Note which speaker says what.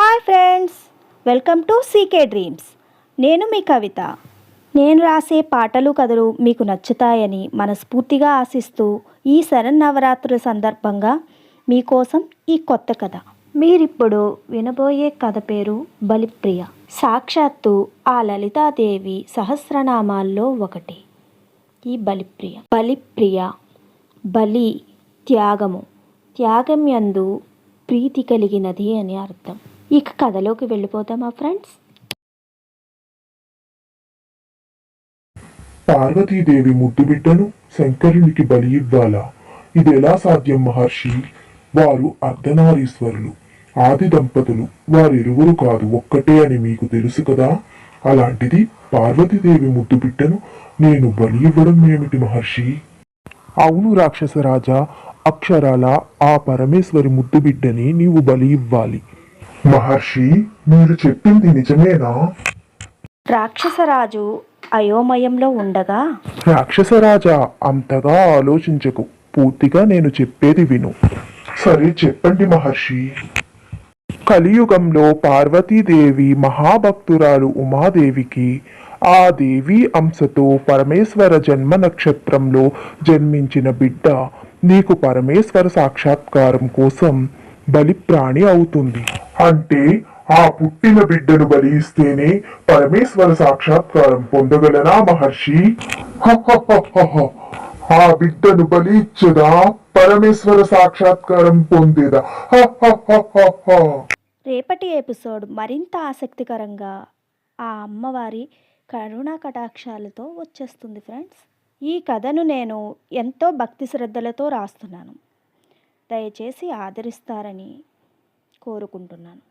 Speaker 1: Hi friends welcome to CK dreams. నేను మీ కవిత. నేను రాసే పాటలు కథలు మీకు నచ్చుతాయని మనస్ఫూర్తిగా ఆశిస్తూ ఈ శరన్నవరాత్రుల సందర్భంగా మీకోసం ఈ కొత్త కథ. మీరిప్పుడు వినబోయే కథ పేరు బలిప్రియ. సాక్షాత్తు ఆ లలితాదేవి సహస్రనామాల్లో ఒకటి. ఈ బలిప్రియ. బలిప్రియ బలి త్యాగము. త్యాగం యందు ప్రీతి కలిగినది అని అర్థం. ఇక కథలోకి వెళ్ళిపోతామా ఫ్రెండ్స్?
Speaker 2: పార్వతీదేవి ముద్దు బిడ్డను శంకరునికి బలి ఇవ్వాలా? ఇది ఎలా సాధ్యం మహర్షి? వారు అర్ధనారీశ్వరులు ఆది దంపతులు వారిరువురు కాదు ఒక్కటే అని మీకు తెలుసు కదా? అలాంటిది పార్వతీదేవి ముద్దు బిడ్డను నేను బలి ఇవ్వడం ఏమిటి మహర్షి? అవును రాక్షసరాజా. అక్షరాల ఆ పరమేశ్వరి ముద్దు బిడ్డని నీవు బలి ఇవ్వాలి. మహర్షి మీరు చెప్పింది నిజమేనా?
Speaker 1: రాక్షసరాజు అయోమయంలో ఉండగా
Speaker 2: రాక్షసరాజా అంతగా ఆలోచించకు. పూర్తిగా నేను చెప్పేది విను. సరే చెప్పండి మహర్షి. కలియుగంలో పార్వతీదేవి మహాభక్తురాలు ఉమాదేవికి ఆ దేవి అంశతో పరమేశ్వర జన్మ నక్షత్రంలో జన్మించిన బిడ్డ నీకు పరమేశ్వర సాక్షాత్కారం కోసం బలిప్రాణి అవుతుంది. అంటే ఆ పుట్టిన బిడ్డను బలి ఇస్తేనే పరమేశ్వర సాక్షాత్కారం పొందగలనా మహర్షి. ఆ బిడ్డను బలి ఇచ్చదా పరమేశ్వర సాక్షాత్కారం పొందేదా.
Speaker 1: రేపటి ఎపిసోడ్ మరింత ఆసక్తికరంగా ఆ అమ్మవారి కరుణా కటాక్షాలతో వచ్చేస్తుంది ఫ్రెండ్స్. ఈ కథను నేను ఎంతో భక్తి శ్రద్ధలతో రాస్తున్నాను. దయచేసి ఆదరిస్తారని కోరుకుంటున్నాను.